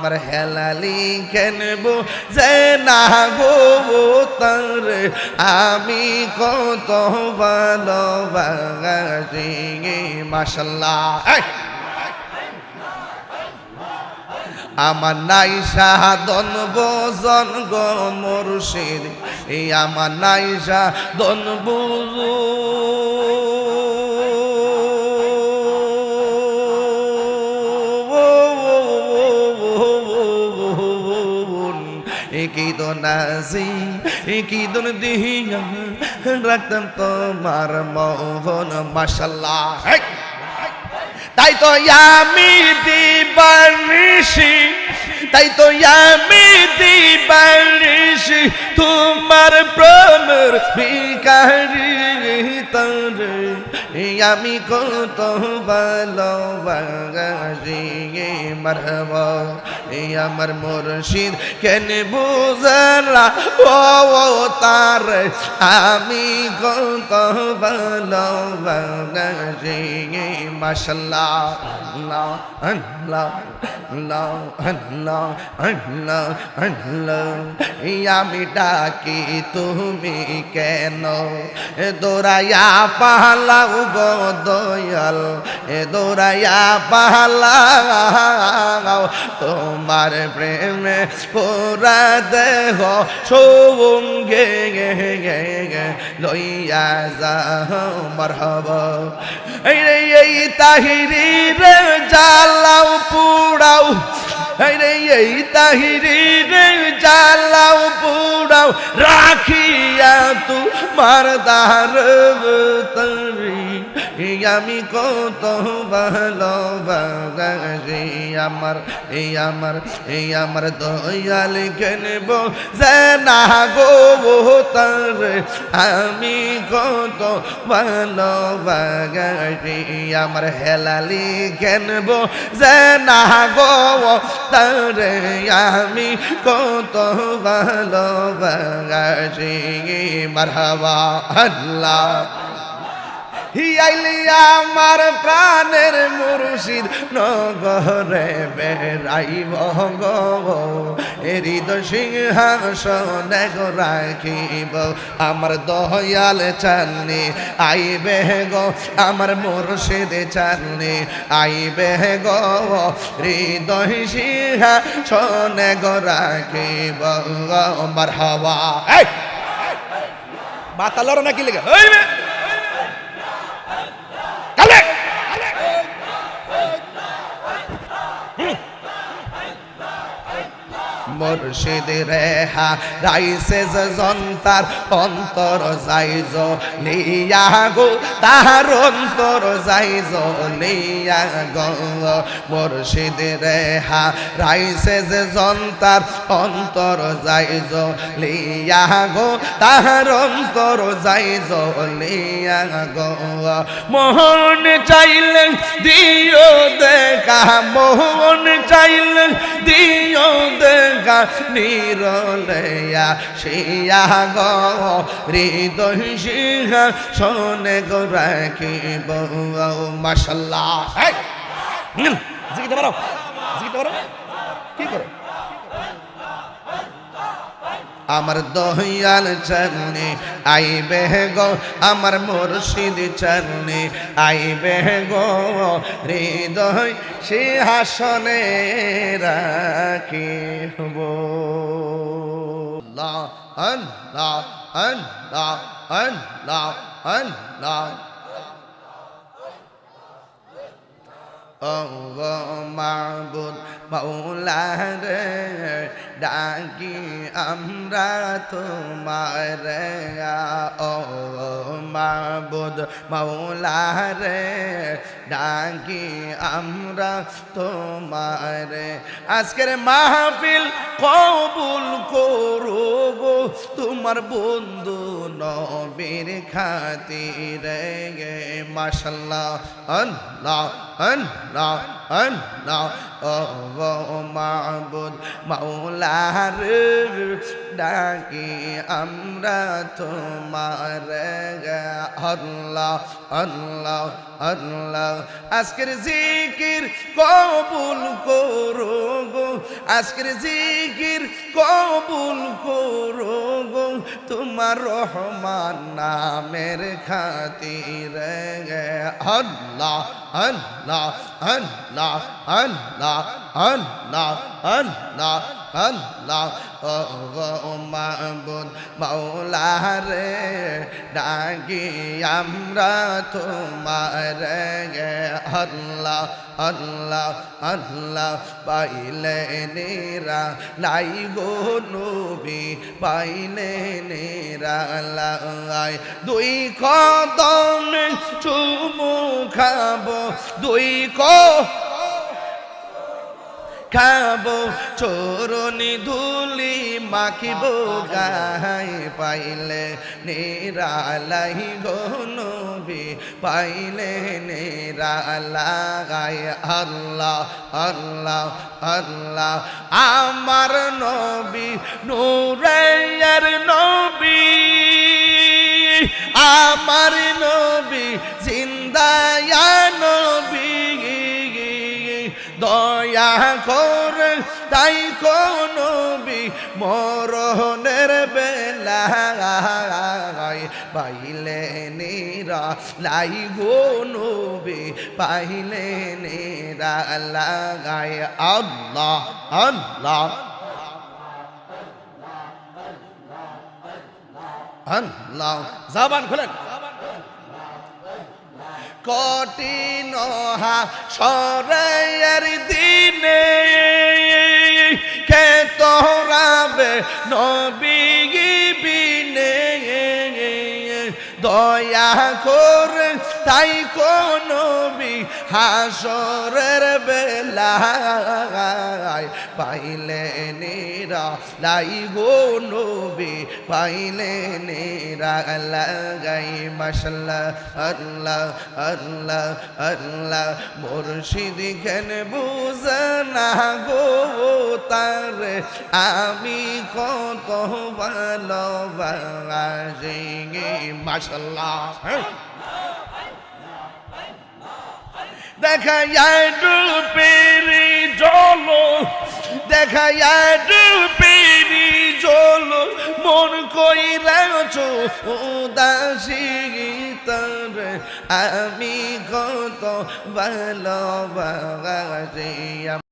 আমার হেলালি কেনব যে না গো তার আমি কত ভালোবাসি মাসাল্লাহ! আমার নাই সাধন বজন গো মুর্শিদ, এই আমার নাই সাধন বুঝু কি নাসি কি দিয়া রাখতাম তোমার মোহন মাসাল্লাহ! তাই তো আমি দিবানিসি তাই তো আমি দিবানিসি তোমার প্রেমের ভিকারি তরে। আমি কত ভালোবাসি মারব আমার মুর্শিদ। কেন বুঝলা? ও তার, আমি কত ভালোবাসি মাশাল্লাহ আল্লাহ আল্লাহ আল্লাহ আল্লাহ। আমি ডাকি, তুমি কেন? এ দৌড়াইয়া পালাও গো দয়াল, এ দৌড়াইয়া পালাও। তোমার প্রেমে পুরা দেহ সঙ্গে লইয়া যাও, মারহব। এই তাহিরি রে, এই রে এই তাহিরি রে জ্বালাও পুড়াও রাখিয়া তু মারদার তরি। আমি কত ভালোবাসি আমার এই আমার এই আমার দয়াল কেনব না গো তার? আমি কত ভালোবাসি আমার হেলালি কেনব না গো তার? আমি কত ভালোবাসি মারহাবা আল্লাহ। হিয়াইলি আমার প্রাণের মুর্শিদ নগরে বেড়াইব গো। হৃদয় সিংহাসনে গো রাখিব। আমার দয়াল চাননি, আইবে গো। আমার মুর্শিদ চাননি, আইবে গো। হৃদয় সিংহাসনে গো রাখিব আমার হাওয়া মাতালোর নাকি লেগে? মুর্শিদ রেহা রাইসে জন্তার অন্তর যাইজ লিয়া গো, তাহার অন্তর যাইজ লিয়া গো। মুর্শিদ রেহা রাইসে জন্তার অন্তর যাইজ লিয়া গো, তাহার অন্তর যাইজ লিয়া গো। মোহন চাইলেন দিও দেখা, মোহন চাইলেন দিও দেখা নিরলয়া শিয়া গো, হৃদয় সিংহা শোনে গো, রাখিব মাসাল্লাহ জিকিতে পারো জিকিতে পারো। আমার দহিয়াল চরণে আইবে গো, আমার মুর্শিদ চরণে আইবে গো। হৃদয় সিংহাসনে রাখিব। আল্লাহ আল্লাহ আল্লাহ আল্লাহ আল্লাহ। মাবুদ মৌলা রে ডাকি আমরা তোমার, ও মাবুদ মৌলা রে ডাকি আমরা তোমার। আজকের মাহফিল কবুল করো তোমার বন্ধু নবীর খাতিরে, মাশাল্লাহ, আল্লাহ আল্লাহ আল্লাহ ও মাবুদ মাওলার ডাকি আমরা তোমার আল্লাহ আল্লাহ আল্লাহ। আজকের জিকির কবুল করো গো আজকের জিকির কবুল করো গো তোমার রহমান নামের খাতির আল্লাহ আল্লাহ আল্লাহ আল্লাহ। আল্লাহ আল্লাহ আল্লাহ ও মাবুদ মাওলা রে ডাকি আমরা তোমার আল্লাহ আল্লাহ আল্লাহ পাইলে নেরা লাই গো নবী পাইলে নেরা লাই দুই কদম চুমু খাব দুই কো খাব, চোরনি ধুলি মাখিব গাই পাইলে নিরালাই গনবি পাইলে নিরালাই। আল্লাহ আল্লাহ আল্লাহ, আমার নবী, নূরের নবী, আমার নবী। নবী মরণের বেলায় পাইলে নিরা লাই গো নবী, পাইলে নিরা লাগায়। আল্লাহ আল্লাহ আল্লাহ। জাবান খোলেন। কঠিন সরের দিনে কে তোরাবে নবী বিনে দয়া কর তাই নবী হাসরের বেলায় পাইলে নেরা লাই গো নবী, পাইলে নেরা লাগাই মাসাল্লাহ আল্লাহ আল্লাহ আল্লাহ। মুর্শিদ কেন বুঝনা গো তার আমি কত ভালোবাসি মাসাল্লাহ দেখা পেরি জলো দেখা যায় পেরি জলো, মন কই কইরাছ উদাসী তর আমি কত ভালোবাসি